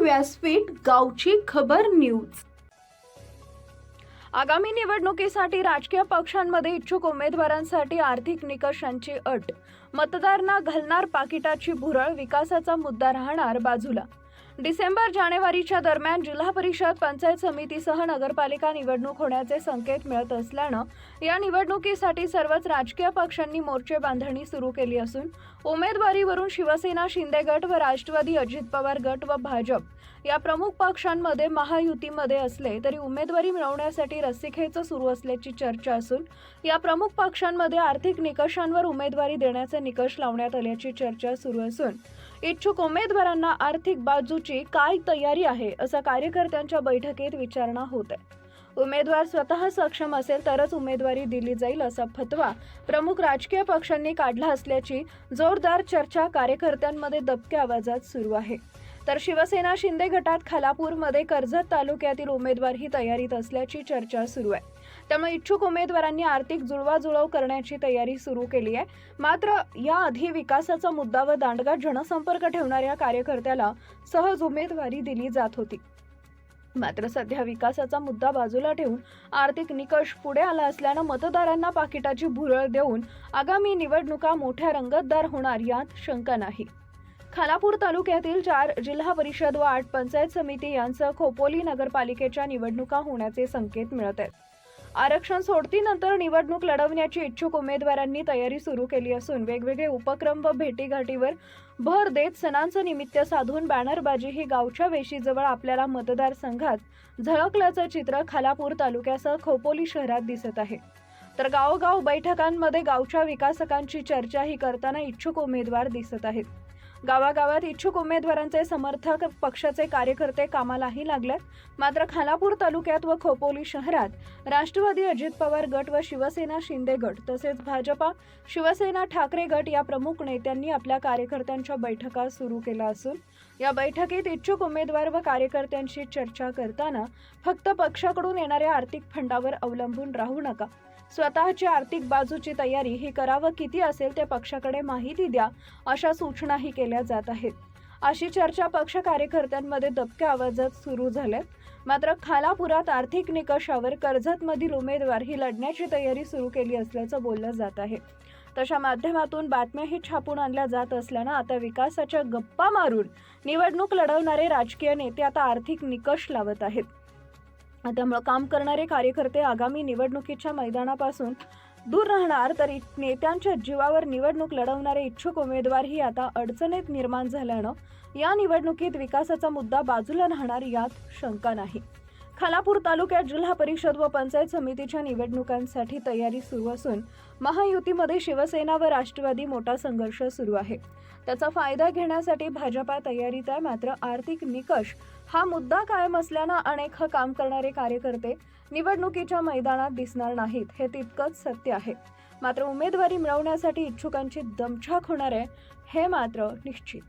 व्यासपीठ गावची खबर न्यूज. आगामी निवडणुकीसाठी राजकीय पक्षांमध्ये इच्छुक उमेदवारांसाठी आर्थिक निकषांची अट. मतदारांना घालणार पाकिटाची भुरळ विकासाचा मुद्दा राहणार बाजूला. डिसेंबर जानेवारीच्या दरम्यान जिल्हा परिषद पंचायत समितीसह नगरपालिका निवडणूक होण्याचे संकेत मिळत असल्यानं या निवडणुकीसाठी सर्वच राजकीय पक्षांनी मोर्चे बांधणी सुरू केली असून उमेदवारीवरून शिवसेना शिंदे गट व राष्ट्रवादी अजित पवार गट व भाजप या प्रमुख पक्षांमध्ये महायुतीमध्ये असले तरी उमेदवारी मिळवण्यासाठी रस्सीखेच सुरू असल्याची चर्चा असून या प्रमुख पक्षांमध्ये आर्थिक निकषांवर उमेदवारी देण्याचे निकष लावण्यात आल्याची चर्चा सुरू असून इच्छुक उमेदवारांना आर्थिक बाजूची काय तयारी आहे असं कार्यकर्त्यांच्या बैठकीत विचारणा होत आहे. उमेदवार स्वतः सक्षम असेल तरच उमेदवारी दिली जाईल असा फतवा प्रमुख राजकीय पक्षांनी काढला असल्याची जोरदार चर्चा कार्यकर्त्यांमध्ये दबक्या आवाजात सुरू आहे. तर शिवसेना शिंदे गटात खालापूरमध्ये कर्जत तालुक्यातील उमेदवार ही तयारीत असल्याची चर्चा सुरू आहे. त्यामुळे इच्छुक उमेदवारांनी आर्थिक जुळवाजुळव करण्याची तयारी सुरू केली आहे. मात्र याआधी विकासाचा मुद्दा व दांडगा जनसंपर्क ठेवणाऱ्या कार्यकर्त्याला सहज उमेदवारी दिली जात होती. मात्र सध्या विकासाचा मुद्दा बाजूला ठेवून आर्थिक निकष पुढे आला असल्यानं मतदारांना पाकिटाची भुरळ देऊन आगामी निवडणुका मोठ्या रंगतदार होणार यात शंका नाही. खालापूर तालुक्यातील चार जिल्हा परिषद व आठ पंचायत समिती यांसह खोपोली नगरपालिकेच्या निवडणुका होण्याचे संकेत मिळत आहेत. आरक्षण सोडतीनंतर निवडणूक लढवण्याची इच्छुक उमेदवारांनी तयारी सुरू केली असून वेगवेगळे उपक्रम व भेटीगाठीवर भर देत सणांचं निमित्त साधून बॅनरबाजी ही गावच्या वेशीजवळ आपल्याला मतदारसंघात झळकल्याचं चित्र खालापूर तालुक्यासह खोपोली शहरात दिसत आहे. तर गावोगाव बैठकांमध्ये गावच्या विकासकांची चर्चाही करताना इच्छुक उमेदवार दिसत आहेत. गावागावात इच्छुक उमेदवारांचे समर्थक पक्षाचे कार्यकर्ते कामालाही लागलेत. मात्र खालापूर तालुक्यात व खोपोली शहरात राष्ट्रवादी अजित पवार गट व शिवसेना शिंदे गट तसेच भाजपा शिवसेना ठाकरे गट या प्रमुख नेत्यांनी आपल्या कार्यकर्त्यांच्या बैठका सुरू केल्या असून या बैठकीत इच्छुक उमेदवार व कार्यकर्त्यांशी चर्चा करताना फक्त पक्षाकडून येणाऱ्या आर्थिक फंडावर अवलंबून राहू नका. स्वतःची आर्थिक बाजूची तयारी ही करावं किती असेल ते पक्षाकडे माहिती द्या अशा सूचनाही केल्या जात आहेत. अशी चर्चा पक्ष कार्यकर्त्यांमध्ये दबक्या आवाजात सुरू झाल्यात मात्र खालापुरात आर्थिक निकषावर कर्जतमधील उमेदवार ही लढण्याची तयारी सुरू केली असल्याचं बोललं जात आहे. तशा माध्यमातून बातम्याही छापून आणल्या जात असल्यानं आता विकासाच्या गप्पा मारून निवडणूक लढवणारे राजकीय नेते आता आर्थिक निकष लावत आहेत. त्यामुळं काम करणारे कार्यकर्ते आगामी निवडणुकीच्या मैदानापासून दूर राहणार तर नेत्यांच्या जीवावर निवडणूक लढवणारे इच्छुक उमेदवारही आता अडचणीत निर्माण झाल्यानं या निवडणुकीत विकासाचा मुद्दा बाजूला राहणार यात शंका नाही. खालापूर तालुक्यात जिल्हा परिषद व पंचायत समितीच्या निवडणुकांसाठी तयारी सुरू असून महायुतीमध्ये शिवसेना व राष्ट्रवादी मोठा संघर्ष सुरू आहे. त्याचा फायदा घेण्यासाठी भाजपा तयारीत आहे. मात्र आर्थिक निकष हा मुद्दा कायम असल्यानं अनेक काम करणारे कार्यकर्ते निवडणुकीच्या मैदानात दिसणार नाहीत. हे तितकंच सत्य आहे. मात्र उमेदवारी मिळवण्यासाठी इच्छुकांची दमछाक होणार आहे हे मात्र निश्चित.